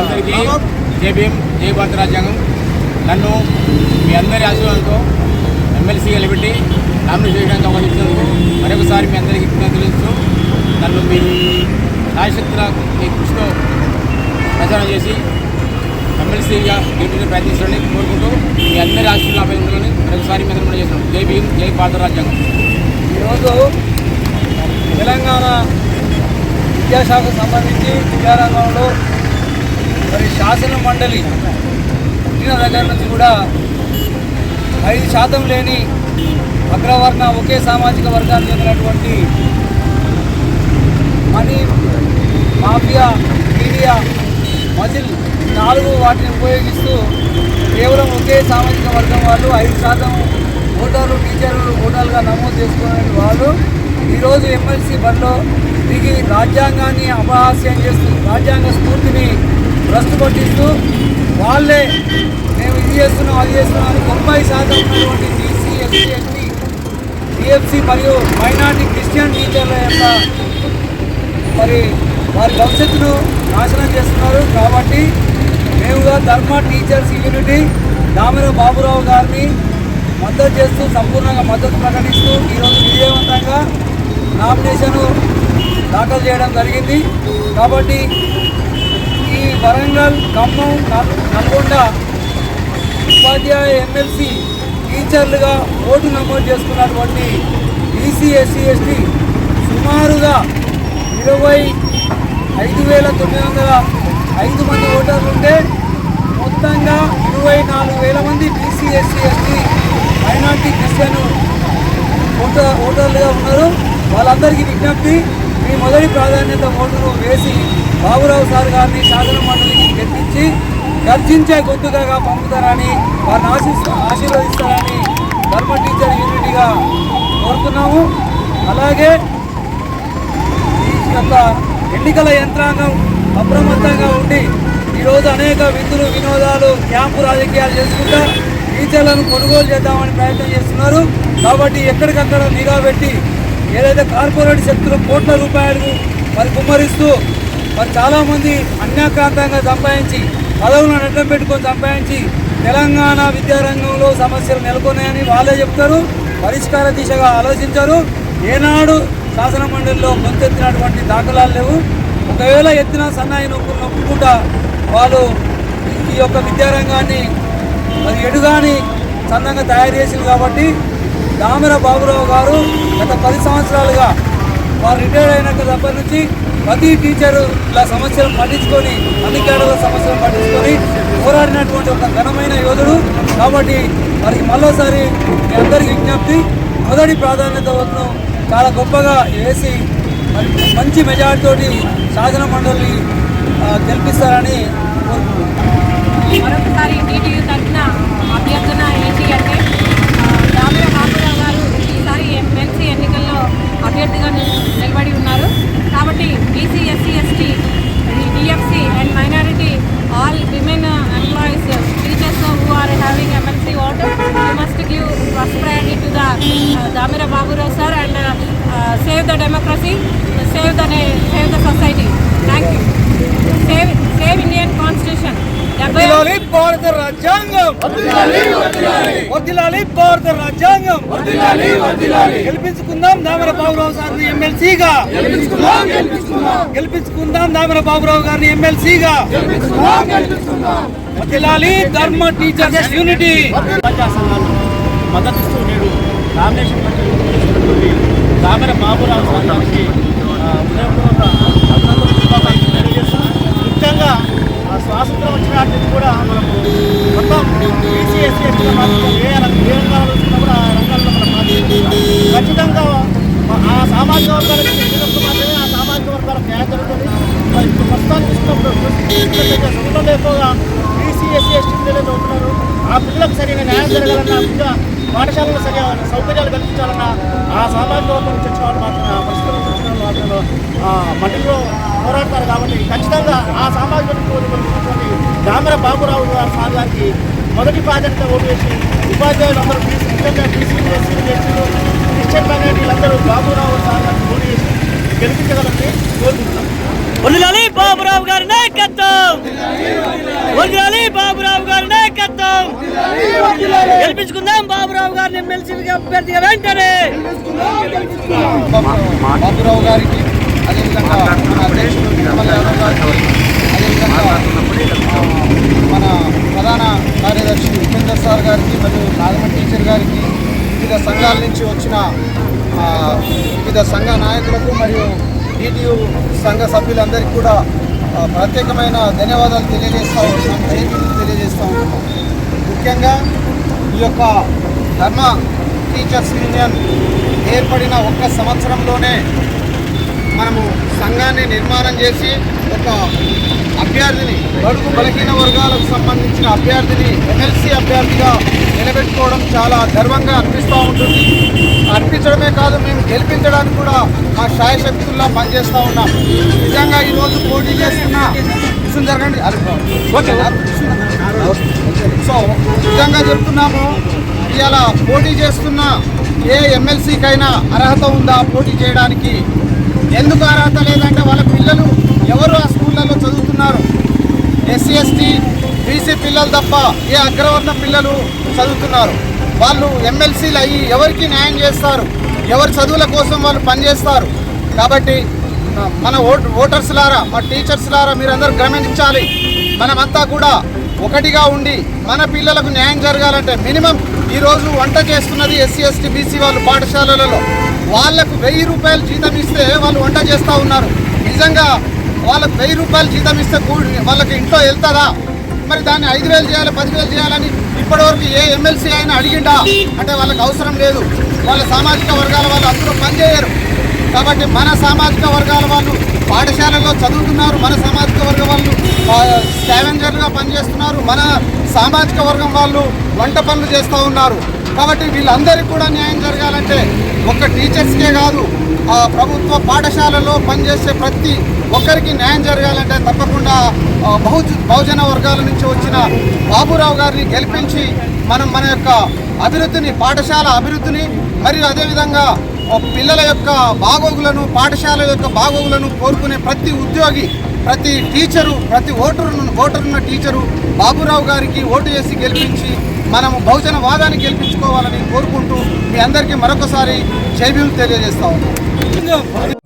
అందరికీ జై భీమ్ జై భారత రాజ్యాంగం. నన్ను మీ అందరి ఆశీర్వాదంతో ఎమ్మెల్సీగా నిలబెట్టి నామినేషన్ అవకాశం మరొకసారి మీ అందరికీ కృతజ్ఞతలు నన్ను మీ రాజశక్తుల మీ కృషితో ప్రచారం చేసి ఎమ్మెల్సీగా గెలిపించే ప్రయత్నించాలని కోరుకుంటూ మీ అందరి ఆశీర్వాదాలు అభ్యర్థులని మరొకసారి మీ అందరూ చేస్తున్నాం. జై భీమ్ జై భారత రాజ్యాంగం. ఈరోజు తెలంగాణ విద్యాశాఖకు సంబంధించి విద్యారంగంలో మరి శాసన మండలి పుట్టిన దగ్గర నుంచి కూడా ఐదు శాతం లేని అగ్రవర్ణ ఒకే సామాజిక వర్గానికి చెందినటువంటి మనీ మాఫియా మీడియా మజిల్ నాలుగు వాటిని ఉపయోగిస్తూ కేవలం ఒకే సామాజిక వర్గం వాళ్ళు ఐదు శాతం ఓటర్లు టీచర్లు ఓటర్లుగా నమోదు చేసుకునే వాళ్ళు. ఈరోజు ఎమ్మెల్సీ బరిలో దిగి రాజ్యాంగాన్ని అపహాస్యం చేస్తూ రాజ్యాంగ స్ఫూర్తిని భ్రష్టు పట్టిస్తూ వాళ్ళే మేము ఇది చేస్తున్నాం అది చేస్తున్నాం అని తొంభై శాతం ఉన్నటువంటి బీసీ ఎస్సీ ఎస్టీ డిఎఫ్సి మరియు మైనార్టీ క్రిస్టియన్ టీచర్ల యొక్క మరి వారి భవిష్యత్తును నాశనం చేస్తున్నారు. కాబట్టి మేముగా ధర్మ టీచర్స్ యూనిటీ దామెర బాబురావు గారిని మద్దతు చేస్తూ సంపూర్ణంగా మద్దతు ప్రకటిస్తూ ఈరోజు విజయవంతంగా నామినేషను దాఖలు చేయడం జరిగింది. కాబట్టి వరంగల్ ఖమ్మం నల్- నల్గొండ ఉపాధ్యాయ ఎమ్మెల్సీ టీచర్లుగా ఓటు నమోదు చేసుకున్నటువంటి బీసీ ఎస్సీ ఎస్టీ సుమారుగా ఇరవై ఐదు వేల తొమ్మిది వందల ఐదు మంది ఓటర్లు ఉంటే మొత్తంగా ఇరవై నాలుగు వేల మంది BC SC ST minority Christian voter ఓటర్లుగా ఉన్నారు. వాళ్ళందరికీ విజ్ఞప్తి మీ మొదటి ప్రాధాన్యత ఓటును వేసి బాబురావు సార్ గారిని శాసన మండలికి గెలిపించి గర్జించే గొంతుగా పంపుతారని వారిని ఆశీస్ ఆశీర్వదిస్తారని ధర్మ టీచర్ యూనిటీగా కోరుతున్నాము. అలాగే ఈ యొక్క ఎన్నికల యంత్రాంగం అప్రమత్తంగా ఉండి ఈరోజు అనేక విందులు వినోదాలు క్యాంపు రాజకీయాలు చేసుకుంటా టీచర్లను కొనుగోలు చేద్దామని ప్రయత్నం చేస్తున్నారు. కాబట్టి ఎక్కడికక్కడ నిఘా పెట్టి ఏదైతే కార్పొరేట్ శక్తులు కోట్ల రూపాయలు మరి కుమ్మరిస్తూ మరి చాలామంది అన్యాక్రాంతంగా సంపాదించి పదవులను అడ్డం పెట్టుకొని సంపాదించి తెలంగాణ విద్యారంగంలో సమస్యలు నెలకొన్నాయని వాళ్ళే చెప్తారు పరిష్కార దిశగా ఆలోచించారు. ఏనాడు శాసన మండలిలో గొంతెత్తినటువంటి దాఖలాలు లేవు. ఒకవేళ ఎత్తిన సన్నాయి నొక్కు నొక్కుకుంటా వాళ్ళు ఈ యొక్క విద్యారంగాన్ని మరి ఎడుగాని చందంగా తయారు చేసింది కాబట్టి దామర బాబురావు గారు గత పది సంవత్సరాలుగా వారు రిటైర్ అయిన దగ్గర నుంచి ప్రతి టీచరు ఇలా సమస్యలు పట్టించుకొని అన్ని కేడల సమస్యలు పట్టించుకొని పోరాడినటువంటి ఒక ఘనమైన యోధుడు. కాబట్టి మరి మరోసారి మీ అందరికీ విజ్ఞప్తి మొదటి ప్రాధాన్యత వద్దను చాలా గొప్పగా వేసి మరి మంచి మెజార్టీతోటి శాసన మండలిని గెలిపిస్తారని కోరుకుంటున్నాను. మరొకసారి తరఫున అభ్యర్థన ఏంటి అంటే ఆ, దామిర బాబురావు గారు ఈసారి ఎమ్మెల్సీ ఎన్నికల్లో అభ్యర్థిగా నిల్- నిలబడి ఉన్నారు కాబట్టి BC SC ST DFC and minority all women employees teachers who are having MLC vote you must give first priority to the Damira Baburao sir and save the democracy save the save the society. Thank you save save Indian constitution వర్ధిల్లాలి భారత రాజ్యాంగం. వర్ధిల్లాలి భారత రాజ్యాంగం. గెలిపించుకుందాం దామర బాబురావు గారిని ఎమ్మెల్సీగా. గెలిపించుకుందాం దామర బాబురావు గారిని ఎమ్మెల్సీగా. వర్ధిల్లాలి ధర్మ టీచర్స్ యూనిటీ మద్దతిస్తూ నేడు నామినేషన్ పట్టినటువంటి దామెర బాబురావు సార్ గారికి ఉదయపూర్వక అభినందనలు శుభాకాంక్షలు ముఖ్యంగా ఆ స్వాతంత్రం వచ్చిన నుంచి కూడా మనము మొత్తం బీసీ ఎస్సీ ఎస్టీల మాత్రం ఏ రంగ- ఏ రంగాల్లో కూడా ఆ రంగాల్లో మనం మాట్లాడుతున్నాం ఖచ్చితంగా ఆ సామాజిక వర్గాలకు చెందినప్పుడు మాత్రమే ఆ సామాజిక వర్గాలకు న్యాయం జరుగుతుంది. మరి ఇప్పుడు ప్రస్తుతానికి చూసినప్పుడు స్కూళ్ళలో ఎక్కువగా బీసీ ఎస్సీ ఎస్టీ పిల్లలు ఆ పిల్లలకు సరైన న్యాయం జరగాలన్నా విద్య పాఠశాలలో సరైన సౌకర్యాలు కల్పించాలన్న ఆ సామాజిక వర్గం నుంచి వచ్చిన వాళ్ళు మాత్రమే ఆ పరిస్థితుల నుంచి వచ్చిన వాళ్ళు మండలిలో పోరాడతారు కాబట్టి ఖచ్చితంగా ఆ సామాజిక వర్గంలో ఉన్నటువంటి బాబురావు గారు సార్ గారికి మొదటి ప్రాధాన్యత ఓటు వేసి ఉపాధ్యాయులు అందరూ బీసీ ముఖ్యంగా బీసీ ఎస్సీ ఎస్టీలు క్రిస్టియన్ మైనార్టీలు అందరూ బాబురావు సార్ గారికి ఓటు వేసి గెలిపించగలని కోరుకుంటున్నాం. వందనాలి బాబురావు గారి నాయకత్వం! వందనాలి బాబురావు గారి నాయకత్వం! గెలిపించుకుందాం బాబురావు గారిని ఎమ్మెల్సీ అభ్యర్థిగా వెంటనే! బాబురావు గారికి అదేవిధంగా మన మన ప్రధాన కార్యదర్శి ఉపేందర్ సార్ గారికి మరియు నాగమ టీచర్ గారికి వివిధ సంఘాల నుంచి వచ్చిన వివిధ సంఘ నాయకులకు మరియు డిటియు సంఘ సభ్యులందరికీ కూడా ప్రత్యేకమైన ధన్యవాదాలు తెలియజేస్తూ ఉన్నాం తెలియజేస్తూ ఉన్నాం. ముఖ్యంగా ఈ యొక్క ధర్మ టీచర్స్ యూనియన్ ఏర్పడిన ఒక్క సంవత్సరంలోనే మనము సంఘాన్ని నిర్మాణం చేసి ఒక అభ్యర్థిని బడుగు బలహీన వర్గాలకు సంబంధించిన అభ్యర్థిని ఎమ్మెల్సీ అభ్యర్థిగా నిలబెట్టుకోవడం చాలా గర్వంగా అనిపిస్తూ ఉంటుంది. అనిపించడమే కాదు మేము గెలిపించడానికి కూడా మా శాయశక్తుల్లా పనిచేస్తూ ఉన్నాం. నిజంగా ఈరోజు పోటీ చేస్తున్న జరగండి? సో నిజంగా చెప్తున్నాము ఇవాళ పోటీ చేస్తున్న ఏ ఎమ్మెల్సీకైనా అర్హత ఉందా పోటీ చేయడానికి? ఎందుకు అర్హత లేదంటే వాళ్ళ పిల్లలు ఎవరు ఆ స్కూళ్ళల్లో చదువుతున్నారు? ఎస్సీ ఎస్టీ బీసీ పిల్లలు తప్ప ఏ అగ్రవర్ణ పిల్లలు చదువుతున్నారు? వాళ్ళు ఎమ్మెల్సీలు అయ్యి ఎవరికి న్యాయం చేస్తారు? ఎవరి చదువుల కోసం వాళ్ళు పనిచేస్తారు? కాబట్టి మన ఓట్ ఓటర్స్ లారా మా టీచర్స్ లారా మీరందరూ గమనించాలి. మనమంతా కూడా ఒకటిగా ఉండి మన పిల్లలకు న్యాయం జరగాలంటే మినిమం ఈరోజు వంట చేస్తున్నది ఎస్సీ ఎస్టీ బీసీ వాళ్ళు పాఠశాలలలో. వాళ్ళకు వెయ్యి రూపాయలు జీతం ఇస్తే వాళ్ళు వంట చేస్తూ ఉన్నారు. నిజంగా వాళ్ళకి వెయ్యి రూపాయలు జీతం ఇస్తే కూ- వాళ్ళకి ఇంట్లో వెళ్తారా? మరి దాన్ని ఐదు వేలు చేయాలి పదివేలు చేయాలని ఇప్పటివరకు ఏ ఎమ్మెల్సీ అయినా అడిగిండా? అంటే వాళ్ళకి అవసరం లేదు. వాళ్ళ సామాజిక వర్గాల వాళ్ళు అందరూ పనిచేయరు. కాబట్టి మన సామాజిక వర్గాల వాళ్ళు పాఠశాలలో చదువుతున్నారు మన సామాజిక వర్గం వాళ్ళు స్కావెంజర్లుగా పనిచేస్తున్నారు మన సామాజిక వర్గం వాళ్ళు వంట పనులు చేస్తూ ఉన్నారు. కాబట్టి వీళ్ళందరికీ కూడా న్యాయం జరగాలంటే ఒక్క టీచర్స్కే కాదు ఆ ప్రభుత్వ పాఠశాలలో పనిచేసే ప్రతి ఒక్కరికి న్యాయం జరగాలంటే తప్పకుండా బహు బహుజన వర్గాల నుంచి వచ్చిన బాబురావు గారిని గెలిపించి మనం మన యొక్క అభివృద్ధిని పాఠశాల అభివృద్ధిని మరియు అదేవిధంగా పిల్లల యొక్క బాగోగులను పాఠశాల యొక్క బాగోగులను కోరుకునే ప్రతి ఉద్యోగి ప్రతి టీచరు ప్రతి ఓటరు ఓటరున్న టీచరు బాబురావు గారికి ఓటు వేసి గెలిపించి మనము బహుజన వాదాన్ని గెలిపించుకోవాలని కోరుకుంటూ మీ అందరికీ మరొకసారి జైబీలు తెలియజేస్తా ఉన్నాం.